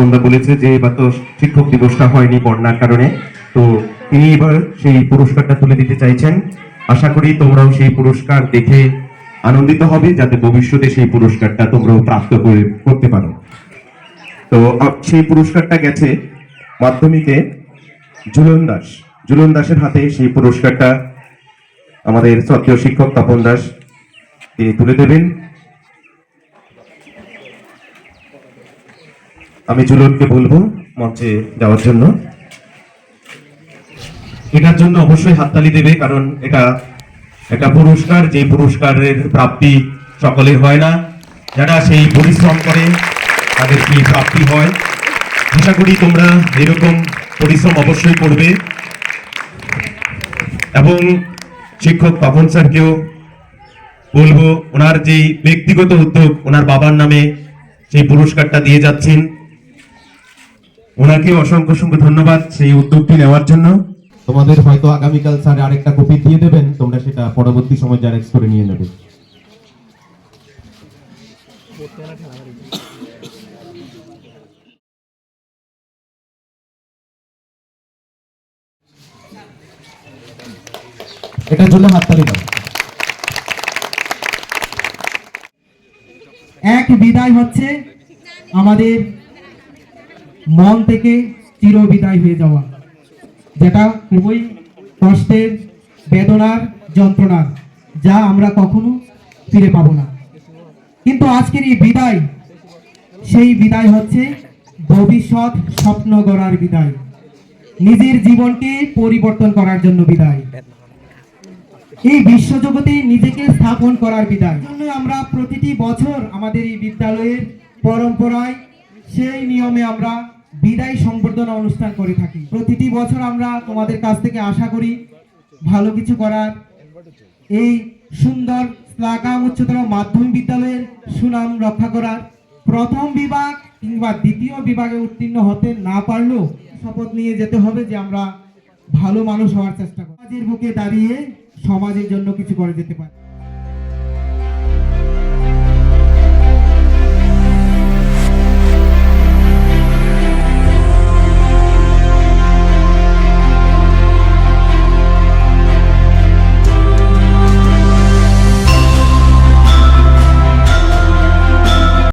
তপনদা বলেছে যে এবার তো শিক্ষক দিবসটা হয়নি বন্যার কারণে। তো তিনি এবার সেই পুরস্কারটা তুলে দিতে চাইছেন। আশা করি তোমরাও সেই পুরস্কার দেখে আনন্দিত হবে, যাতে ভবিষ্যতে সেই পুরস্কারটা তোমরাও প্রাপ্ত করে করতে পারো। তো সেই পুরস্কারটা গেছে মাধ্যমিকে ঝুলন দাস। ঝুলন দাসের হাতে সেই পুরস্কারটা আমাদের শ্রদ্ধেয় শিক্ষক তপন দাস তিনি তুলে দেবেন। আমি জুলনকে বলব মঞ্চে যাওয়ার জন্য। এটার জন্য অবশ্যই হাততালি দেবে, কারণ এটা একটা পুরস্কার। যে পুরস্কারের প্রাপ্তি সকলের হয় না। যারা সেই পরিশ্রম করে, তাদের কি প্রাপ্তি হয়? আশা করি তোমরা এরকম পরিশ্রম অবশ্যই করবে। এবং শিক্ষক তপন স্যারকেও বলব, ওনার যে ব্যক্তিগত উদ্যোগ, ওনার বাবার নামে সেই পুরস্কারটা দিয়ে যাচ্ছেন ওনাকে অসংখ্য অসংখ্য ধন্যবাদ সেই উদ্যোগটি নেওয়ার জন্য। তোমাদের হয়তো আগামীকাল স্যার আরেকটা কপি দিয়ে দেবেন তোমরা সেটা পরবর্তী সময় জেরক্স করে নিয়ে নেবে। এটার জন্য হাততালি দাও। এক বিদায় হচ্ছে আমাদের মন থেকে চির বিদায় হয়ে যাওয়া, যেটা খুবই কষ্টের, বেদনার যন্ত্রণার, যা আমরা কখনো ফিরে পাবো না। কিন্তু আজকের এই বিদায়, সেই বিদায় হচ্ছে ভবিষ্যৎ স্বপ্ন গড়ার বিদায়, নিজের জীবনকে পরিবর্তন করার জন্য বিদায়। এই বিশ্বজগতে নিজেকে স্থাপন করার বিদায়। জন্য আমরা প্রতিটি বছর আমাদের এই বিদ্যালয়ের পরম্পরায় সেই নিয়মে আমরা বিদায় সম্বর্ধনা অনুষ্ঠান করে থাকি। প্রতিটি বছর আমরা তোমাদের কাছ থেকে আশা করি ভালো কিছু করার। এই সুন্দর স্লাগাম উচ্চতর মাধ্যমিক বিদ্যালয়ের সুনাম রক্ষা করার। প্রথম বিভাগ কিংবা দ্বিতীয় বিভাগে উত্তীর্ণ হতে না পারলেও শপথ নিয়ে যেতে হবে যে আমরা ভালো মানুষ হওয়ার চেষ্টা করি সমাজের বুকে দাঁড়িয়ে সমাজের জন্য কিছু করে যেতে পারি।